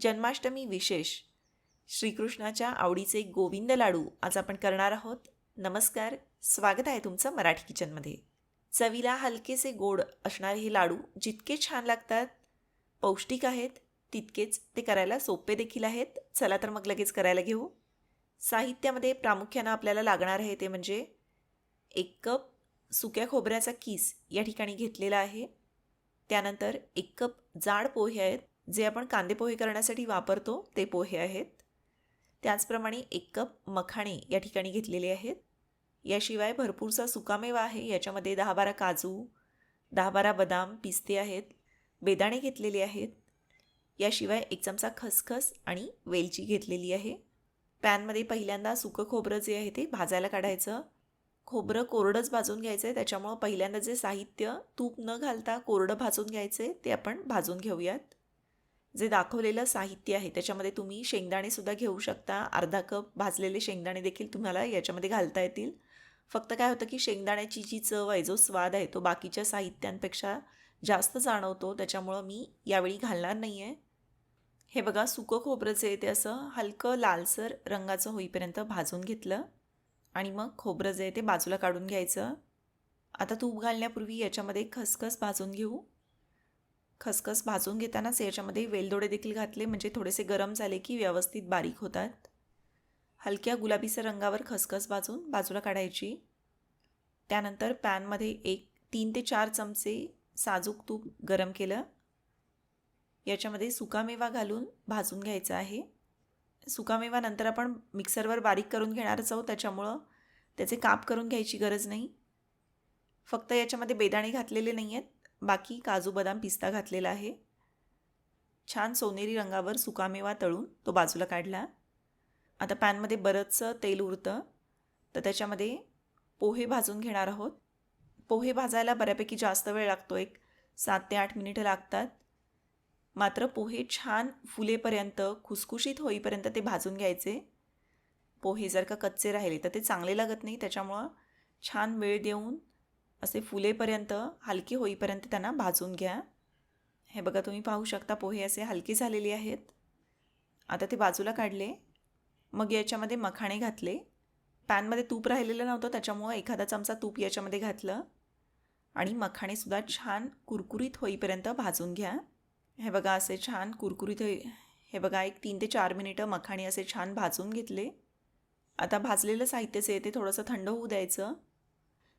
जन्माष्टमी विशेष. श्रीकृष्णाच्या आवडीचे गोविंद लाडू आज आपण करणार आहोत. नमस्कार. स्वागत आहे तुमचं मराठी किचनमध्ये. चवीला हलकेसे गोड असणारे हे लाडू जितके छान लागतात पौष्टिक आहेत तितकेच ते करायला सोपे देखील आहेत. चला तर मग लगेच करायला घेऊ. साहित्यामध्ये प्रामुख्यानं आपल्याला लागणार आहे ते म्हणजे एक कप सुक्या खोबऱ्याचा किस या ठिकाणी घेतलेला आहे. त्यानंतर एक कप जाड पोहे आहेत. जे आपण कांदे पोहे करण्यासाठी वापरतो ते पोहे आहेत. त्याचप्रमाणे एक कप मखाणे या ठिकाणी घेतलेले आहेत. याशिवाय भरपूरसा सुकामेवा आहे. याच्यामध्ये दहा बारा काजू दहा बारा बदाम पिस्ते आहेत. बेदाणे घेतलेले आहेत. याशिवाय एक चमचा खसखस आणि वेलची घेतलेली आहे. पॅनमध्ये पहिल्यांदा सुकं खोबरं जे आहे ते भाजायला काढायचं. खोबरं कोरडंच भाजून घ्यायचं आहे त्याच्यामुळं पहिल्यांदा जे साहित्य तूप न घालता कोरडं भाजून घ्यायचं आहे ते आपण भाजून घेऊयात. जे दाखवलेलं साहित्य आहे त्याच्यामध्ये तुम्ही शेंगदाणेसुद्धा घेऊ शकता. अर्धा कप भाजलेले शेंगदाणे देखील तुम्हाला याच्यामध्ये घालता येतील. फक्त काय होतं की शेंगदाण्याची जी चव आहे जो स्वाद आहे तो बाकीच्या साहित्यांपेक्षा जास्त जाणवतो. त्याच्यामुळं मी यावेळी घालणार नाही आहे हे बघा सुकं खोबरं जे आहे ते असं हलकं लालसर रंगाचं होईपर्यंत भाजून घेतलं. आणि मग खोबरं जे आहे ते बाजूला काढून घ्यायचं. आता तूप घालण्यापूर्वी याच्यामध्ये खसखस भाजून घेऊ. खसखस भाजून घेतानाच याच्यामध्ये वेलदोडे देखील घातले म्हणजे थोडेसे गरम झाले की व्यवस्थित बारीक होतात. हलक्या गुलाबीच्या रंगावर खसखस भाजून बाजूला काढायची. त्यानंतर पॅनमध्ये एक तीन ते चार चमचे साजूक तूप गरम केलं. याच्यामध्ये सुकामेवा घालून भाजून घ्यायचा आहे. सुकामेवा नंतर आपण मिक्सरवर बारीक करून घेणारच आहोत त्याच्यामुळं त्याचे काप करून घ्यायची गरज नाही. फक्त याच्यामध्ये बेदाणे घातलेले नाही आहेत बाकी काजू बदाम पिस्ता घातलेला आहे. छान सोनेरी रंगावर सुकामेवा तळून तो बाजूला काढला. आता पॅनमध्ये बरंचसं तेल उरतं. तर त्याच्यामध्ये पोहे भाजून घेणार आहोत. पोहे भाजायला बऱ्यापैकी जास्त वेळ लागतो एक सात ते आठ मिनिटं लागतात. मात्र पोहे छान फुलेपर्यंत खुसखुशीत होईपर्यंत ते भाजून घ्यायचे. पोहे जर का कच्चे राहिले तर ते चांगले लागत नाही त्याच्यामुळं छान वेळ देऊन असे फुलेपर्यंत हलकी होईपर्यंत त्यांना भाजून घ्या. हे बघा तुम्ही पाहू शकता पोहे असे हलके झालेले आहेत. आता ते बाजूला काढले. मग याच्यामध्ये मखाणे घातले. पॅनमध्ये तूप राहिलेलं नव्हतं त्याच्यामुळं एखादा चमचा तूप याच्यामध्ये घातलं. आणि मखाणेसुद्धा छान कुरकुरीत होईपर्यंत भाजून घ्या. हे बघा असे छान कुरकुरीत हे बघा एक तीन ते चार मिनिटं मखाणे असे छान भाजून घेतले. आता भाजलेलं साहित्य जे ते थोडंसं थंड होऊ द्यायचं.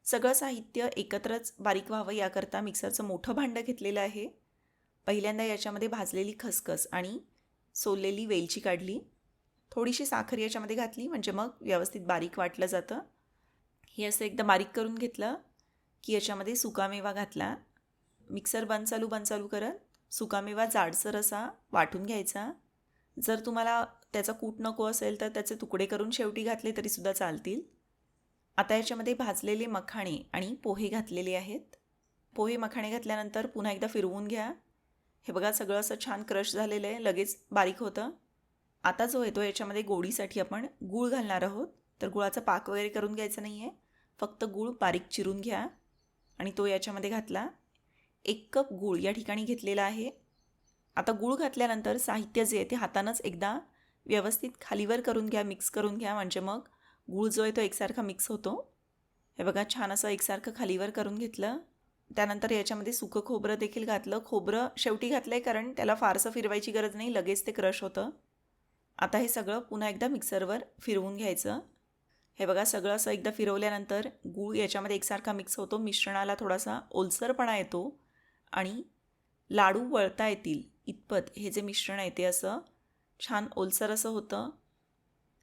सगळं साहित्य एकत्रच बारीक व्हावं याकरता मिक्सरचं मोठं भांडं घेतलेलं आहे. पहिल्यांदा याच्यामध्ये भाजलेली खसखस आणि सोललेली वेलची काढली. थोडीशी साखर याच्यामध्ये घातली म्हणजे मग व्यवस्थित बारीक वाटलं जातं. हे असं एकदा बारीक करून घेतलं की याच्यामध्ये सुकामेवा घातला. मिक्सर बंद चालू बंद चालू करत सुकामेवा जाडसर असा वाटून घ्यायचा. जर तुम्हाला त्याचा कूट नको असेल तर त्याचे तुकडे करून शेवटी घातले तरीसुद्धा चालतील. आता याच्यामध्ये भाजलेले मखाणे आणि पोहे घातलेले आहेत. पोहे मखाणे घातल्यानंतर पुन्हा एकदा फिरवून घ्या. हे बघा सगळं असं छान क्रश झालेलं आहे. लगेच बारीक होतं. आता जो येतो याच्यामध्ये गोडीसाठी आपण गूळ घालणार आहोत. तर गुळाचा पाक वगैरे करून घ्यायचा नाही आहे फक्त गूळ बारीक चिरून घ्या. आणि तो याच्यामध्ये घातला. एक कप गूळ या ठिकाणी घेतलेला आहे. आता गूळ घातल्यानंतर साहित्य जे आहे ते हातानंच एकदा व्यवस्थित खालीवर करून घ्या मिक्स करून घ्या म्हणजे मग गूळ जो आहे तो एकसारखा मिक्स होतो. हे बघा छान असं एकसारखं खालीवर करून घेतलं. त्यानंतर याच्यामध्ये सुकं खोबरं देखील घातलं. खोबरं शेवटी घातलं आहे कारण त्याला फारसं फिरवायची गरज नाही लगेच ते क्रश होतं. आता हे सगळं पुन्हा एकदा मिक्सरवर फिरवून घ्यायचं. हे बघा सगळं असं एकदा फिरवल्यानंतर गूळ याच्यामध्ये एकसारखा मिक्स होतो. मिश्रणाला थोडासा ओलसरपणा येतो आणि लाडू वळता येतील इतपत. हे जे मिश्रण आहे ते असं छान ओलसर असं होतं.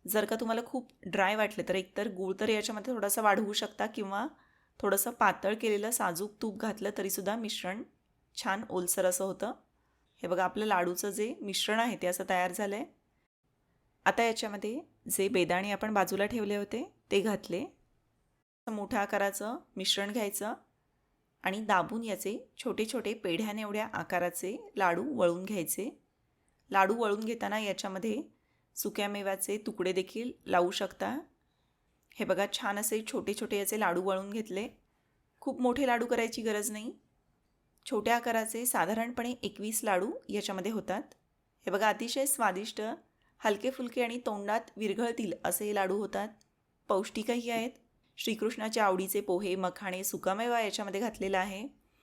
जर का तुम्हाला खूप ड्राय वाटले तर एकतर गूळ तर याच्यामध्ये थोडासा वाढवू शकता किंवा थोडंसं पातळ केलेलं साजूक तूप घातलं तरीसुद्धा मिश्रण छान ओलसर असं होतं. हे बघा आपलं लाडूचं जे मिश्रण आहे ते असं तयार झालं आहे आता याच्यामध्ये जे बेदाणे आपण बाजूला ठेवले होते ते घातले. मोठ्या आकाराचं मिश्रण घ्यायचं आणि दाबून याचे छोटे छोटे पेढ्याने एवढ्या आकाराचे लाडू वळून घ्यायचे. लाडू वळून घेताना याच्यामध्ये सुक्या मेव्याचे तुकडे देखील लावू शकता. हे बघा छान असे छोटे छोटे याचे लाडू वळून घेतले. खूप मोठे लाडू करायची गरज नाही. छोट्या आकाराचे साधारणपणे एकवीस लाडू याच्यामध्ये होतात. हे बघा अतिशय स्वादिष्ट हलके फुलके आणि तोंडात विरघळतील असे लाडू होतात. पौष्टिकही आहेत. श्रीकृष्णाच्या आवडीचे पोहे मखाणे सुकामेवा याच्यामध्ये घातलेला आहे.